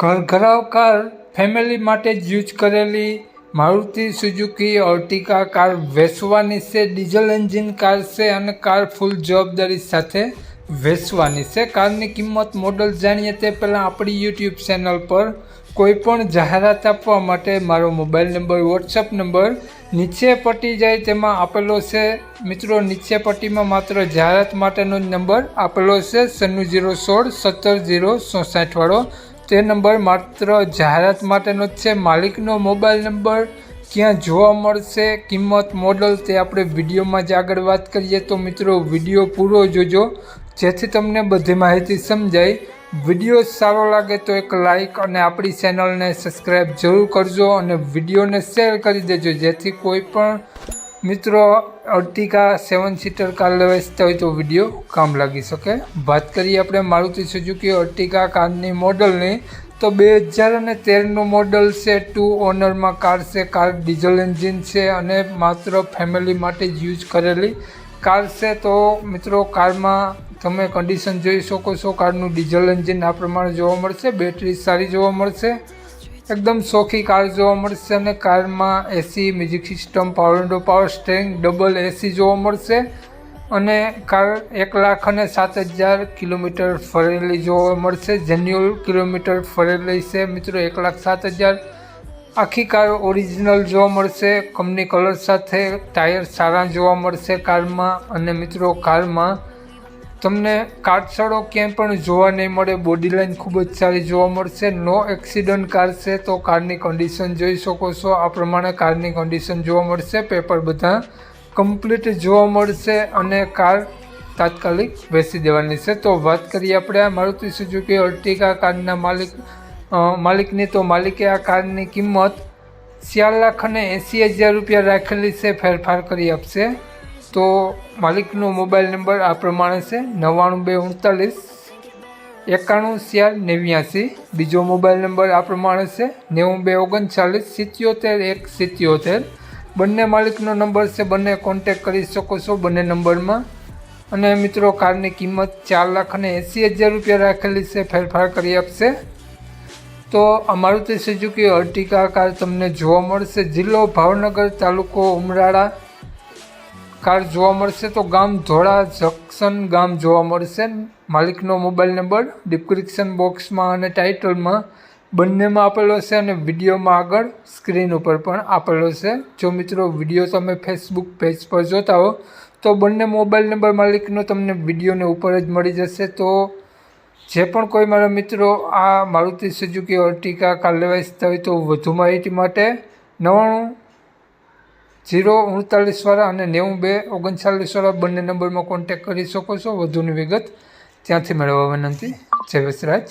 ઘરઘરાવ car family માટે જ use કરેલી મારુતિ સુઝુકી અર્ટિકા કાર વેચવાની છે ડીઝલ એન્જિન કાર છે અને કાર ફૂલ જવાબદારી સાથે વેચવાની છે. કારની કિંમત મોડલ જાણીએ તે પહેલાં આપણી યુટ્યુબ ચેનલ પર કોઈપણ જાહેરાત આપવા માટે મારો મોબાઈલ નંબર વોટ્સઅપ નંબર નીચે પટ્ટી જાય તેમાં આપેલો છે. મિત્રો, નીચે પટ્ટીમાં માત્ર જાહેરાત માટેનો જ નંબર આપેલો છે. સન્નું જીરો સોળ, સત્તર જીરો ચોસાઠવાળો તે નંબર માત્ર જાહેરાત માટેનો જ છે. માલિકનો મોબાઈલ નંબર ક્યાં જોવા મળશે, કિંમત, મોડલ તે આપણે વિડીયોમાં જ આગળ વાત કરીએ. તો મિત્રો, વીડિયો પૂરો જોજો. જેથી તમને બધી માહિતી સમજાય. વીડિયો સારો લાગે તો એક લાઈક અને આપણી ચેનલને સબસ્ક્રાઈબ જરૂર કરજો અને વિડીયોને શેર કરી દેજો. જેથી કોઈ પણ મિત્રો, અર્ટિકા સેવન સીટર કાર લેવા હોય તો વીડિયો કામ લાગી શકે. વાત કરીએ આપણે મારુતિ સુઝુકી અર્ટિકા કારની મોડલની. તો બે હજાર અને તેરનું મોડલ છે ટુ ઓનરમાં કાર છે, કાર ડીઝલ એન્જિન છે અને માત્ર ફેમિલી માટે જ યુઝ કરેલી કાર છે. તો મિત્રો, કારમાં તમે કન્ડિશન જોઈ શકો છો, કારનું ડીઝલ એન્જિન આ પ્રમાણે જોવા મળશે બેટરી સારી જોવા મળશે. એકદમ સોખી કાર જોવા મળશે અને કારમાં AC music system power window power steering double AC જોવા મળશે. અને કાર એક લાખ અને સાત હજાર કિલોમીટર ફરેલી જોવા મળશે. જેન્યુઅલ કિલોમીટર ફરેલી છે. મિત્રો, એક લાખ સાત હજાર. આખી કાર ઓરિજિનલ જોવા મળશે. કંપની કલર સાથે ટાયર સારા જોવા મળશે કારમાં. અને મિત્રો, કારમાં તમને કાટસડો ક્યાંય પણ જોવા નહીં મળે બોડી લાઇન ખૂબ જ સારી જોવા મળશે. નો એક્સિડન્ટ કાર છે તો કારની કન્ડિશન જોઈ શકો છો. આ પ્રમાણે કારની કન્ડિશન જોવા મળશે. પેપર બધા કમ્પ્લીટ જોવા મળશે અને કાર તાત્કાલિક બેસી દેવાની છે. તો વાત કરીએ આપણે આ મારુતિ સુઝુકી અર્ટિકા કારના માલિક માલિકની. તો માલિકે આ કારની કિંમત ચાર લાખ અને એંસી હજાર રૂપિયા રાખેલી છે. ફેરફાર કરી આપશે. તો માલિકનો મોબાઈલ નંબર આ પ્રમાણે છે, નવ્વાણું બે ઉણતાલીસ, એકાણું ચાર નેવ્યાસી. બીજો મોબાઈલ નંબર આ પ્રમાણે છે, નેવું બે ઓગણચાલીસ, સિત્યોતેર એક સિત્યોતેર. બંને માલિકનો નંબર છે, બંને કોન્ટેક કરી શકો છો બંને નંબરમાં. અને મિત્રો, કારની કિંમત ચાર લાખ અને એંસી હજાર રૂપિયા રાખેલી છે, ફેરફાર કરી આપશે. તો આ મારુતિ સુઝુકી અર્ટિકા કાર તમને જોવા મળશે. જિલ્લો ભાવનગર તાલુકો ઉમરાળા. કાર જોવા મળશે તો ગામ ધોળા જંકશન ગામ જોવા મળશે. માલિકનો મોબાઈલ નંબર ડિસ્ક્રિપ્શન બોક્સમાં અને ટાઇટલમાં બંનેમાં આપેલો છે અને વિડીયોમાં આગળ સ્ક્રીન ઉપર પણ આપેલો છે. જો મિત્રો વીડિયો તમે ફેસબુક પેજ પર જોતા હો, તો બંને મોબાઈલ નંબર માલિકનો તમને વિડીયોને ઉપર જ મળી જશે. તો જે પણ કોઈ મારા મિત્રો આ મારુતિ સુઝુકી અર્ટિકા કાર લેવા તો વધુ માહિતી માટે નવ્વાણું જીરો ઉણતાલીસવાળા અને નેવું બે ઓગણચાલીસવાળા બંને નંબરમાં કોન્ટેક કરી શકો છો. વધુની વિગત ત્યાંથી મેળવવા વિનંતી. જય વસરાજ.